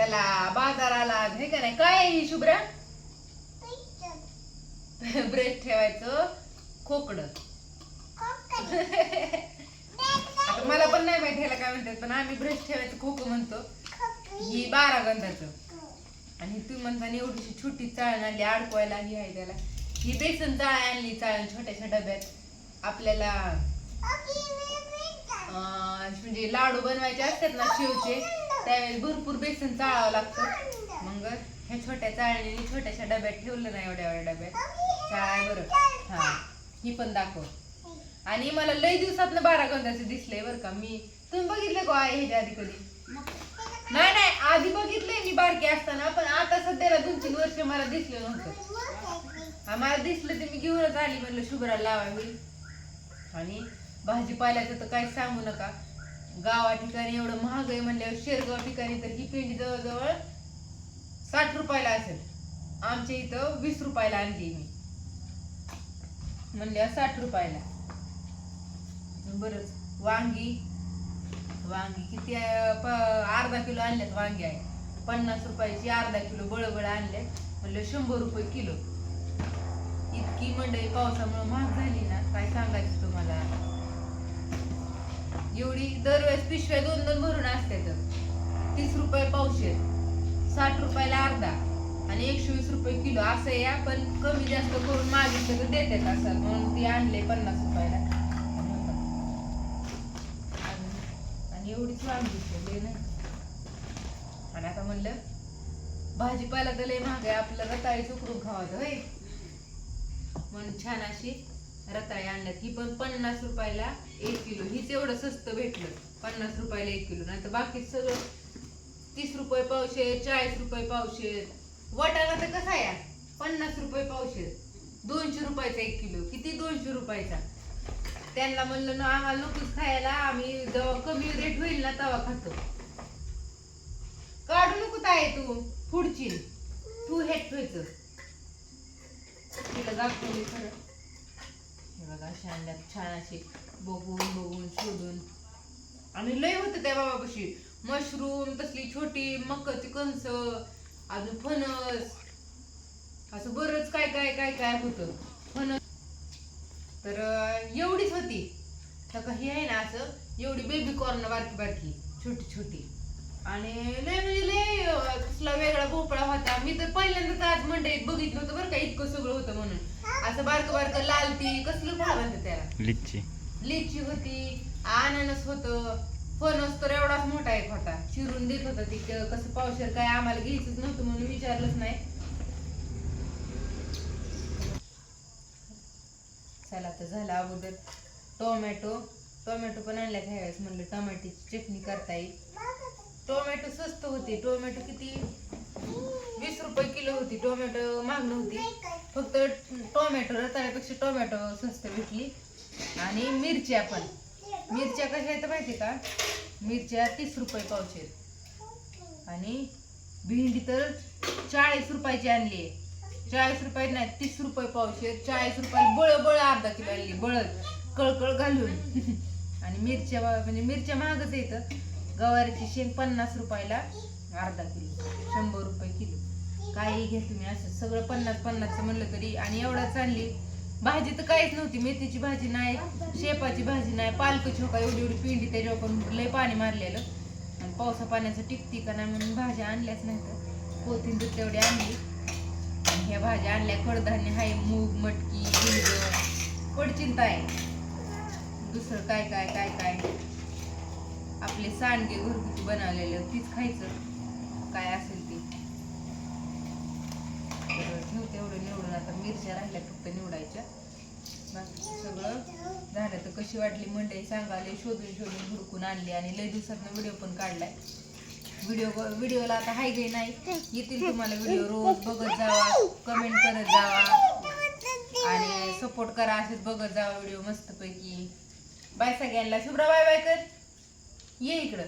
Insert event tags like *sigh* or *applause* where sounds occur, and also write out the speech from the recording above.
चला बाजाराला हे का नाही? काय आहे ही शुभ्रा? ब्रेड ठेवायचं. खोकड. आता मला पण नाही माहिती ह्याला काय म्हणतात पण आम्ही ब्रश ठेवायचं खोक म्हणतो. ही बारा गंधाचं. आणि तू म्हणता एवढीशी छोटी चाळण आणली अडकवायला ही आहे त्याला. ही बेसन चाळ आणली चाळण छोट्याशा डब्यात. आपल्याला अं, म्हणजे लाडू बनवायचे असतात ना शिवचे. त्यावेळेस भरपूर बेसन चाळावं लागतं. मग ह्या छोट्या चाळणीने छोट्याशा डब्यात ठेवलं नाही एवढ्या एवढ्या डब्यात. चाळाय बरं. हा. ही पण दाखव. आणि मला लय दिवसात बारा गंधाचे दिसले बरं का. मी तुम्ही बघितले का हो आहे ह्याच्या आधी कधी? नाही नाही. आधी बघितले मी बारकी असताना पण आता सध्याला दोन तीन वर्ष मला दिसलं नव्हतं. मला दिसलं ते मी घेऊनच आली म्हणलं शुभ्राला लावा मी आणि भाजीपाल्याचं तर काही सांगू नका. गावा ठिकाणी एवढं महाग आहे म्हणल्यावर शेरगाव ठिकाणी तर ही पेंडी जवळजवळ साठ रुपयाला असेल. आमच्या इथं वीस रुपयाला आणली मी. म्हणल्यावर साठ रुपयाला. बरंच. वांगी. वांगी किती प- अर्धा किलो आणल्यात वांगी आहे. पन्नास रुपयाची अर्धा किलो बळबळ आणल्यात. म्हणलं शंभर रुपये किलो. इतकी मंडई पावसामुळे महाग झाली ना. काय सांगायचं तुम्हाला? एवढी दरवेळेस पिशव्या दोन दोन भरून असते तर तीस रुपये पावशेर साठ रुपयाला अर्धा आणि एकशे वीस रुपये किलो असं या पण कमी जास्त करून मागितलं तर देतात असं. म्हणून ती आणले पन्नास रुपयाला. आणि- एवढीच मागितली नाही. आणि आता म्हणलं भाजीपाला तर लय महाग आहे आपलं रताळी चुकरून खावायचं होय? म्हणून छान अशी रताळी आणल्यात. ही पण पन्नास रुपयाला एक किलो. हीच एवढं स्वस्त भेटलं. पन्नास रुपयाला एक किलो. नाही तर बाकी सगळं तीस रुपये पावशेर चाळीस रुपये पावशेर. वाटाणा तर कसा आहे? पन्नास रुपये पावशेर. दोनशे रुपयाचा एक किलो. किती? दोनशे रुपयाचा. त्यांना म्हणलं ना आम्हाला नकोच खायला. आम्ही जेव्हा कमी रेट होईल ना तेव्हा खातो. काढू नको ताय तू. पुढची. तू हेट ठेवायचं. तिला दाखवली खरं. बघा अशी छान अशी बघून बघून शोधून. आणि लय होतं त्या बाबापाशी. मशरूम तसली छोटी मकाची कणस अजून फणस. असं बरंच काय काय काय काय होतं. फणस. तर एवढीच होती. तर काही आहे ना असं एवढी बेबी कॉर्न बारकी बारकी छोटी छोटी. आणि लय म्हणजे लय कसला वेगळा भोपळा होता. मी तर पहिल्यांदाच आज मंडईत बघितलं होतं बरं का इतकं सगळं होतं म्हणून. असं बारकं बारकं लाल ती कसलं फळ म्हणतात त्याला? लिच्ची लिची होती अननस होतं फणस तर एवढाच मोठा एक होता. चिरून देत होता ती कसं पावशेर काय आम्हाला घ्यायचंच नव्हतं म्हणून विचारलंच नाही. चला तर झालं अगोदर. टोमॅटो टोमॅटो पण आणल्या ह्यावेळेस म्हणलं टोमॅटोची चटणी करता येईल. टोमॅटो स्वस्त होती. टोमॅटो किती? वीस रुपये किलो होती टोमॅटो मागणं होती. फक्त टोमॅटो रताळ्यापेक्षा टोमॅटो स्वस्त भेटली. आणि मिरच्या पण. मिरच्या कशा आहेत माहिती का? मिरच्या तीस रुपये पावशेर. आणि भेंडी तर चाळीस रुपयाची आणली चाळीस रुपये नाही तीस रुपये पावशेर. चाळीस रुपये बळ बळ अर्धा किलो आणली बळद कळकळ घालून. *laughs* आणि मिरच्या म्हणजे मिरच्या महागच येतं गवारीची शेंग पन्नास रुपयाला. अर्धा किलो शंभर रुपये किलो. काही घ्या तुम्ही असं सगळं पन्नास पन्नासचं म्हणलं तरी आणि एवढाच आणली भाजी तर काहीच नव्हती मेथीची भाजी नाही शेपाची भाजी नाही पालक छोका एवढी एवढी पिंडी त्याच्यावर पण लय पाणी मारलेलं. आणि पावसा पाण्याचं टिकती का नाही म्हणून भाज्या आणल्याच नाही तर कोथिंबीर तेवढी आणली. आणि ह्या भाज्या आणल्या कडधान्य हाय मूग मटकी हिंग पडचिंता आहे. दुसरं काय काय काय काय? आपले सांडगे घरगुती बनवलेलं तीच खायचं. काय असेल ते. तर तेवढं एवढं निवडून. आता मिरच्या राहिल्या फक्त निवडायच्या. बाकी सगळं झालं. तर कशी वाटली मंडळी सांगाले शोधून शोधून हुडकून आणली आणि लय दिवसातनं व्हिडिओ पण काढलाय. व्हिडिओ व्हिडिओला आता हाय गे नाही? येतील तुम्हाला व्हिडिओ. रोज बघत जावा. कमेंट करत जावा. आणि सपोर्ट करा. असेच बघत जावा व्हिडिओ मस्तपैकी. बाय सगळ्यांना. शुभ्रा बाय बाय कर. ये इकडं.